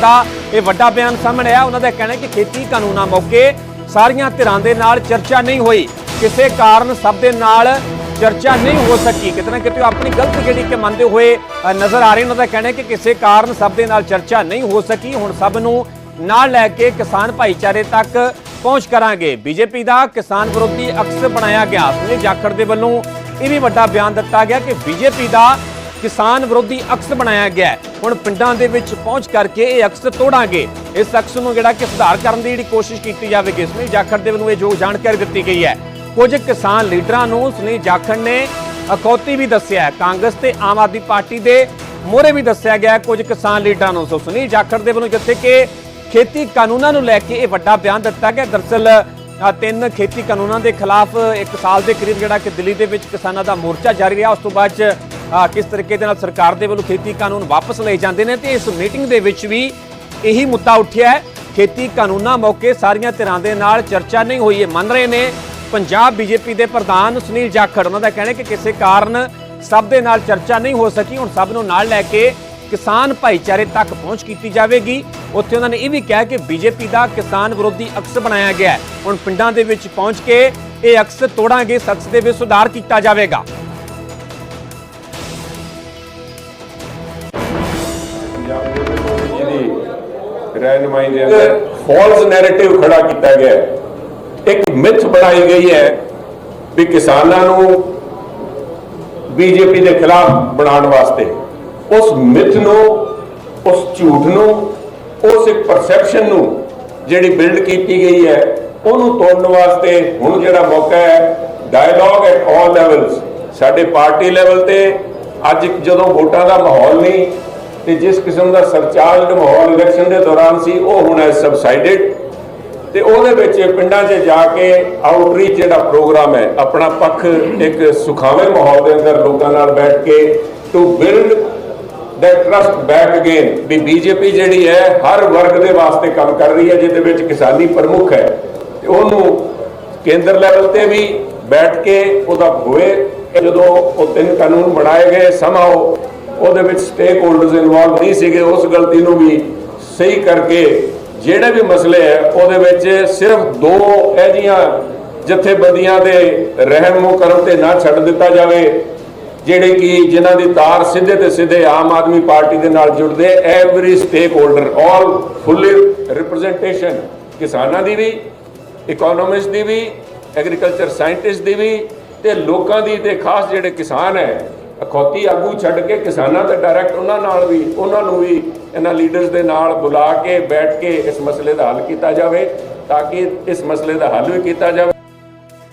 ਦਾ ਇਹ ਵੱਡਾ ਬਿਆਨ ਸਾਹਮਣੇ ਆਇਆ। ਉਹਨਾਂ ਦਾ ਕਹਿਣਾ ਕਿ ਖੇਤੀ ਕਾਨੂੰਨਾਂ ਮੌਕੇ ਸਾਰੀਆਂ ਧਿਰਾਂ ਦੇ ਨਾਲ ਚਰਚਾ ਨਹੀਂ ਹੋਈ। ਕਿਸੇ ਕਾਰਨ ਸਭ ਦੇ ਨਾਲ ਚਰਚਾ ਨਹੀਂ ਹੋ ਸਕੀ। ਕਿਤੇ ਨਾ ਕਿਤੇ ਉਹ ਆਪਣੀ ਗਲਤੀ ਜਿਹੜੀ ਕਿ ਮੰਨਦੇ ਹੋਏ ਨਜ਼ਰ ਆ ਰਹੇ ਉਹਨਾਂ ਦਾ ਕਹਿਣਾ ਕਿ ਕਿਸੇ ਕਾਰਨ ਸਭ ਦੇ ਨਾਲ ਚਰਚਾ ਨਹੀਂ ਹੋ ਸਕੀ। ਹੁਣ ਸਭ ਨੂੰ ਨਾਲ ਲੈ ਕੇ ਕਿਸਾਨ ਭਾਈਚਾਰੇ ਤੱਕ ਪਹੁੰਚ ਕਰਾਂਗੇ। ਬੀਜੇਪੀ ਦਾ ਕਿਸਾਨ ਵਿਰੋਧੀ ਅਕਸ ਬਣਾਇਆ ਗਿਆ। ਸੁਨੀਲ ਜਾਖੜ ਦੇ ਵੱਲੋਂ ਇਹ ਵੀ ਵੱਡਾ ਬਿਆਨ ਦਿੱਤਾ ਗਿਆ ਕਿ ਬੀਜੇਪੀ ਦਾ ਕਿਸਾਨ ਵਿਰੋਧੀ ਅਕਸ ਬਣਾਇਆ ਗਿਆ ਹੈ। ਹੁਣ ਪਿੰਡਾਂ ਦੇ ਵਿੱਚ ਪਹੁੰਚ ਕਰਕੇ ਇਹ ਅਕਸ ਤੋੜਾਂਗੇ। ਇਸ ਅਕਸ ਨੂੰ ਜਿਹੜਾ ਕਿ ਸੁਧਾਰ ਕਰਨ ਦੀ ਜਿਹੜੀ ਕੋਸ਼ਿਸ਼ ਕੀਤੀ ਜਾਵੇਗੀ ਸੁਨੀਲ ਜਾਖੜ ਦੇ ਵੱਲੋਂ ਇਹ ਜੋ ਜਾਣਕਾਰੀ ਦਿੱਤੀ ਗਈ ਹੈ। ਕੁਝ ਕਿਸਾਨ ਲੀਡਰਾਂ ਨੂੰ ਸੁਨੀਲ ਜਾਖੜ ਨੇ ਅਖੌਤੀ ਵੀ ਦੱਸਿਆ ਕਾਂਗਰਸ ਤੇ ਆਮ ਆਦਮੀ ਪਾਰਟੀ ਦੇ ਮੋਹਰੇ ਵੀ ਦੱਸਿਆ ਗਿਆ ਕੁਝ ਕਿਸਾਨ ਲੀਡਰਾਂ ਨੂੰ। ਸੋ ਸੁਨੀਲ ਜਾਖੜ ਦੇ ਵੱਲੋਂ ਜਿੱਥੇ ਕਿ ਖੇਤੀ ਕਾਨੂੰਨਾਂ ਨੂੰ ਲੈ ਕੇ ਇਹ ਵੱਡਾ ਬਿਆਨ ਦਿੱਤਾ ਗਿਆ, ਦਰਸਲ ਤਿੰਨ ਖੇਤੀ ਕਾਨੂੰਨਾਂ ਦੇ ਖਿਲਾਫ ਇੱਕ ਸਾਲ ਦੇ ਕਰੀਬ ਜਿਹੜਾ ਕਿ ਦਿੱਲੀ ਦੇ ਵਿੱਚ ਕਿਸਾਨਾਂ ਦਾ ਮੋਰਚਾ ਜਾਰੀ ਰਿਹਾ। ਉਸ ਤੋਂ ਬਾਅਦ ਚ ਕਿਸ ਤਰੀਕੇ ਦੇ ਨਾਲ ਸਰਕਾਰ ਦੇ ਵੱਲੋਂ ਖੇਤੀ ਕਾਨੂੰਨ ਵਾਪਸ ਲਏ ਜਾਂਦੇ ਨੇ ਤੇ ਇਸ ਮੀਟਿੰਗ ਦੇ ਵਿੱਚ ਵੀ ਇਹੀ ਮੁੱਦਾ ਉੱਠਿਆ ਹੈ। ਖੇਤੀ ਕਾਨੂੰਨਾਂ ਮੌਕੇ ਸਾਰੀਆਂ ਧਿਰਾਂ ਦੇ ਨਾਲ ਚਰਚਾ ਨਹੀਂ ਹੋਈ ਇਹ ਮੰਨ ਰਹੇ ਨੇ। ਪੰਜਾਬ ਬੀਜੇਪੀ ਦੇ ਪ੍ਰਧਾਨ ਸੁਨੀਲ ਜਾਖੜ, ਉਹਨਾਂ ਦਾ ਕਹਿਣਾ ਕਿ ਕਿਸੇ ਕਾਰਨ ਸਭ ਦੇ ਨਾਲ ਚਰਚਾ ਨਹੀਂ ਹੋ ਸਕੀ। ਹੁਣ ਸਭ ਨੂੰ ਨਾਲ ਲੈ ਕੇ ਕਿਸਾਨ ਭਾਈਚਾਰੇ ਤੱਕ ਪਹੁੰਚ ਕੀਤੀ ਜਾਵੇਗੀ। ਉੱਥੇ ਉਹਨਾਂ ਨੇ ਇਹ ਵੀ ਕਿਹਾ ਕਿ ਬੀਜੇਪੀ ਦਾ ਕਿਸਾਨ ਵਿਰੋਧੀ ਅਕਸ ਬਣਾਇਆ ਗਿਆ ਹੈ। ਹੁਣ ਪਿੰਡਾਂ ਦੇ ਵਿੱਚ ਪਹੁੰਚ ਕੇ ਇਹ ਅਕਸ ਤੋੜਾਂਗੇ ਸ਼ਖਸ ਦੇ ਵਿੱਚ ਸੁਧਾਰ ਕੀਤਾ ਜਾਵੇਗਾ। ਰਹਿਨਮਾਈ ਦੇ ਅੰਦਰ ਫਾਲਸ ਨੈਰੇਟਿਵ ਖੜਾ ਕੀਤਾ ਗਿਆ ਹੈ। ਇੱਕ ਮਿਥ ਬਣਾਈ ਗਈ ਹੈ ਵੀ ਕਿਸਾਨਾਂ ਨੂੰ ਬੀਜੇਪੀ ਦੇ ਖਿਲਾਫ ਬਣਾਉਣ ਵਾਸਤੇ। ਉਸ ਮਿਥ ਨੂੰ, ਉਸ ਝੂਠ ਨੂੰ, ਉਸ ਇੱਕ ਪਰਸੈਪਸ਼ਨ ਨੂੰ ਜਿਹੜੀ ਬਿਲਡ ਕੀਤੀ ਗਈ ਹੈ, ਉਹਨੂੰ ਤੋੜਨ ਵਾਸਤੇ ਹੁਣ ਜਿਹੜਾ ਮੌਕਾ ਹੈ ਡਾਇਲੌਗ ਐਟ ਆਲ ਲੈਵਲਸ ਸਾਡੇ ਪਾਰਟੀ ਲੈਵਲ ਤੇ ਅੱਜ ਜਦੋਂ ਵੋਟਾਂ ਦਾ ਮਾਹੌਲ ਨਹੀਂ ਤੇ ਜਿਸ ਕਿਸਮ ਦਾ ਸਰਚਾਰਜ ਮਾਹੌਲ ਇਲੈਕਸ਼ਨ ਦੇ ਦੌਰਾਨ ਸੀ, ਉਹ ਹੁਣ ਹੈ ਸਬਸਾਈਡਡ ਤੇ ਉਹਦੇ ਵਿੱਚ ਪਿੰਡਾਂ 'ਚ ਜਾ ਕੇ ਆਊਟਰੀਚ ਜਿਹੜਾ ਪ੍ਰੋਗਰਾਮ ਹੈ, ਆਪਣਾ ਪੱਖ ਇੱਕ ਸੁਖਾਵੇਂ ਮਾਹੌਲ ਦੇ ਅੰਦਰ ਲੋਕਾਂ ਨਾਲ ਬੈਠ ਕੇ to build that trust back again ਵੀ ਬੀਜੇਪੀ ਜਿਹੜੀ ਹੈ, ਹਰ ਵਰਗ ਦੇ ਵਾਸਤੇ ਕੰਮ ਕਰ ਰਹੀ ਹੈ, ਜਿਹਦੇ ਵਿੱਚ ਕਿਸਾਨੀ ਪ੍ਰਮੁੱਖ ਹੈ। ਤੇ ਉਹਨੂੰ ਕੇਂਦਰ ਲੈਵਲ ਤੇ ਵੀ ਬੈਠ ਕੇ ਉਹਦਾ ਹੋਏ, ਜਦੋਂ ਉਹ ਤਿੰਨ ਕਾਨੂੰਨ ਬਣਾਏ ਗਏ ਸਮਾਂ ਉਹਦੇ ਵਿੱਚ ਸਟੇਕ ਹੋਲਡਰਸ ਇਨਵੋਲਵ ਨਹੀਂ ਸੀਗੇ, ਉਸ ਗਲਤੀ ਨੂੰ ਵੀ ਸਹੀ ਕਰਕੇ ਜਿਹੜੇ ਵੀ ਮਸਲੇ ਹੈ ਉਹਦੇ ਵਿੱਚ ਸਿਰਫ ਦੋ ਇਹ ਜੀਆਂ ਜਥੇਬੰਦੀਆਂ ਦੇ ਰਹਿਨਮੋ ਕਰਨ ਤੇ ਨਾ ਛੱਡ ਦਿੱਤਾ ਜਾਵੇ, ਜਿਹੜੇ ਕਿ ਜਿਨ੍ਹਾਂ ਦੀ ਤਾਰ ਸਿੱਧੇ ਤੇ ਸਿੱਧੇ ਆਮ ਆਦਮੀ ਪਾਰਟੀ ਦੇ ਨਾਲ ਜੁੜਦੇ every stakeholder all fully representation ਕਿਸਾਨਾਂ ਦੀ ਵੀ ਇਕਨੋਮਿਸਟ ਦੀ ਵੀ ਐਗਰੀਕਲਚਰ ਸਾਇੰਟਿਸਟ ਦੀ ਵੀ, ਤੇ ਲੋਕਾਂ ਦੀ ਤੇ ਖਾਸ ਜਿਹੜੇ ਕਿਸਾਨ ਹੈ ਅਖੌਤੀ ਆਗੂ ਛੱਡ ਕੇ ਕਿਸਾਨਾਂ ਤੇ ਡਾਇਰੈਕਟ ਉਹਨਾਂ ਨਾਲ ਵੀ, ਉਹਨਾਂ ਨੂੰ ਵੀ ਇਹਨਾਂ ਲੀਡਰਸ ਦੇ ਨਾਲ ਬੁਲਾ ਕੇ, ਬੈਠ ਕੇ ਇਸ ਮਸਲੇ ਦਾ ਹੱਲ ਕੀਤਾ ਜਾਵੇ, ਤਾਂ ਕਿ ਇਸ ਮਸਲੇ ਦਾ ਹੱਲ ਵੀ ਕੀਤਾ ਜਾਵੇ।